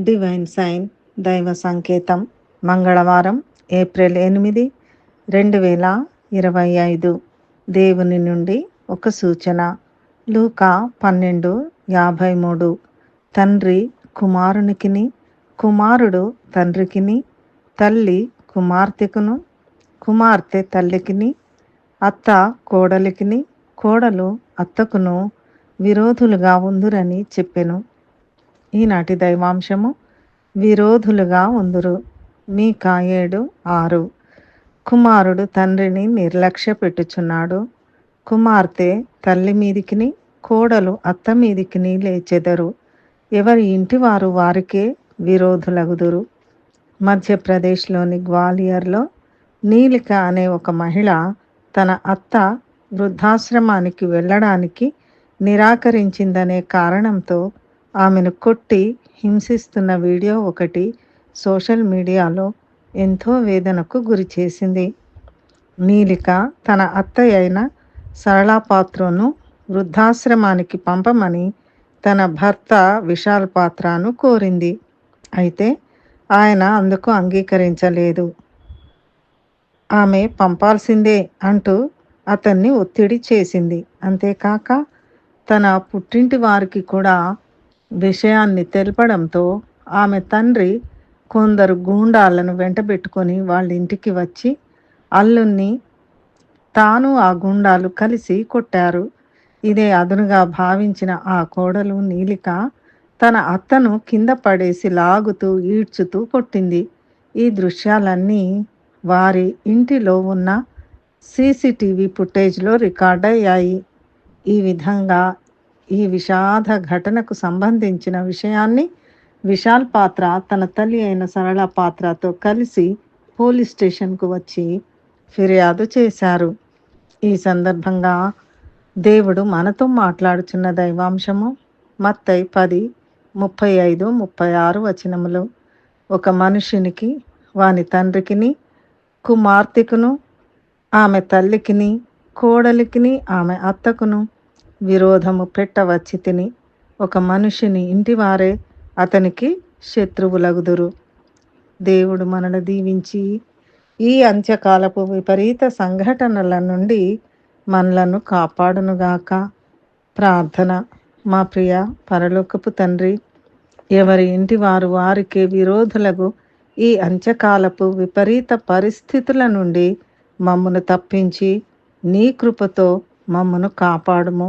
Divine sign దైవ సంకేతం మంగళవారం ఏప్రిల్ ఎనిమిది రెండు వేల ఇరవై ఐదు. దేవుని నుండి ఒక సూచన. లూకా పన్నెండు యాభై మూడు. తండ్రి కుమారునికిని కుమారుడు తండ్రికిని తల్లి కుమార్తెకును కుమార్తె తల్లికిని అత్త కోడలికిని కోడలు అత్తకును విరోధులుగా ఉందురని చెప్పెను. ఈనాటి దైవాంశము విరోధులుగా ఉందురు. మీ ఏడు ఆరు. కుమారుడు తండ్రిని నిర్లక్ష్య పెట్టుచున్నాడు కుమార్తె తల్లి మీదికిని కోడలు అత్త మీదికిని లేచెదరు. ఎవరి ఇంటి వారు వారికే విరోధులగుదురు. మధ్యప్రదేశ్లోని గ్వాలియర్లో నీలిక అనే ఒక మహిళ తన అత్త వృద్ధాశ్రమానికి వెళ్ళడానికి నిరాకరించిందనే కారణంతో ఆమెను కొట్టి హింసిస్తున్న వీడియో ఒకటి సోషల్ మీడియాలో ఎంతో వేదనకు గురి చేసింది. నీలిక తన అత్తయ్య అయిన సరళా పాత్రను వృద్ధాశ్రమానికి పంపమని తన భర్త విశాల్ పాత్రను కోరింది. అయితే ఆయన అందుకు అంగీకరించలేదు. ఆమె పంపాల్సిందే అంటూ అతన్ని ఒత్తిడి చేసింది. అంతేకాక తన పుట్టింటి వారికి కూడా విషయాన్ని తెలపడంతో ఆమె తండ్రి కొందరు గూండాలను వెంటబెట్టుకొని వాళ్ళ ఇంటికి వచ్చి అల్లుణ్ణి తాను ఆ గుండాలు కలిసి కొట్టారు. ఇదే అదునుగా భావించిన ఆ కోడలు నీలిక తన అత్తను కింద పడేసి లాగుతూ ఈడ్చుతూ కొట్టింది. ఈ దృశ్యాలన్నీ వారి ఇంటిలో ఉన్న సీసీటీవీ ఫుటేజ్లో రికార్డ్ అయ్యాయి ఈ విధంగా ఈ విషాద ఘటనకు సంబంధించిన విషయాన్ని విశాల్ పాత్ర తన తల్లి అయిన సరళ పాత్రతో కలిసి పోలీస్ స్టేషన్కు వచ్చి ఫిర్యాదు చేశారు. ఈ సందర్భంగా దేవుడు మనతో మాట్లాడుచున్న దైవాంశము మత్తై పది ముప్పై ఐదు ముప్పై ఆరు వచనములు. ఒక మనుషునికి వాని తండ్రికిని కుమార్తెకును ఆమె తల్లికిని కోడలికిని ఆమె అత్తకును విరోధము పెట్టవచ్చి తిని ఒక మనిషిని ఇంటివారే అతనికి శత్రువులగుదురు. దేవుడు మనను దీవించి ఈ అంత్యకాలపు విపరీత సంఘటనల నుండి మనలను కాపాడునుగాక. ప్రార్థన మా ప్రియ పరలోకపు తండ్రి ఎవరి ఇంటి వారు వారికే విరోధులకు ఈ అంత్యకాలపు విపరీత పరిస్థితుల నుండి మమ్మను తప్పించి నీ కృపతో మమ్మను కాపాడుము.